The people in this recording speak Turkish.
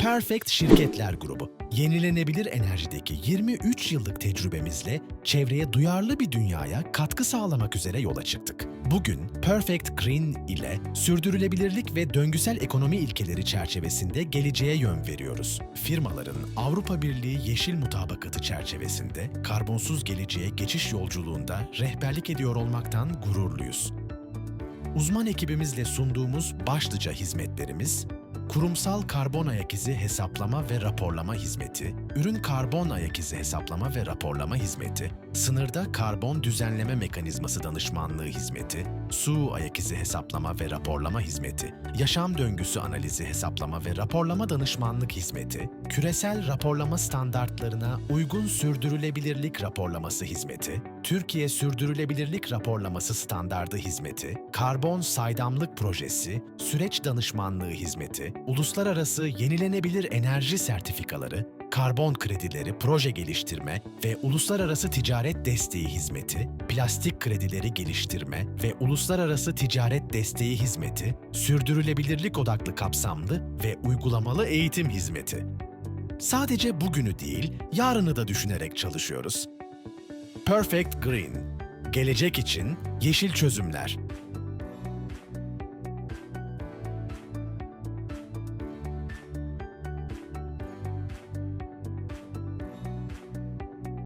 Perfect Şirketler Grubu, yenilenebilir enerjideki 23 yıllık tecrübemizle çevreye duyarlı bir dünyaya katkı sağlamak üzere yola çıktık. Bugün Perfect Green ile sürdürülebilirlik ve döngüsel ekonomi ilkeleri çerçevesinde geleceğe yön veriyoruz. Firmaların Avrupa Birliği Yeşil Mutabakatı çerçevesinde karbonsuz geleceğe geçiş yolculuğunda rehberlik ediyor olmaktan gururluyuz. Uzman ekibimizle sunduğumuz başlıca hizmetlerimiz, kurumsal karbon ayak izi hesaplama ve raporlama hizmeti, ürün karbon ayak izi hesaplama ve raporlama hizmeti, sınırda karbon düzenleme mekanizması danışmanlığı hizmeti, su ayak izi hesaplama ve raporlama hizmeti, yaşam döngüsü analizi hesaplama ve raporlama danışmanlık hizmeti, küresel raporlama standartlarına uygun sürdürülebilirlik raporlaması hizmeti, Türkiye Sürdürülebilirlik Raporlaması Standardı Hizmeti, Karbon Saydamlık Projesi, Süreç Danışmanlığı Hizmeti, Uluslararası Yenilenebilir Enerji Sertifikaları, karbon kredileri proje geliştirme ve uluslararası ticaret desteği hizmeti, plastik kredileri geliştirme ve uluslararası ticaret desteği hizmeti, sürdürülebilirlik odaklı kapsamlı ve uygulamalı eğitim hizmeti. Sadece bugünü değil, yarını da düşünerek çalışıyoruz. Perfect Green. Gelecek için yeşil çözümler.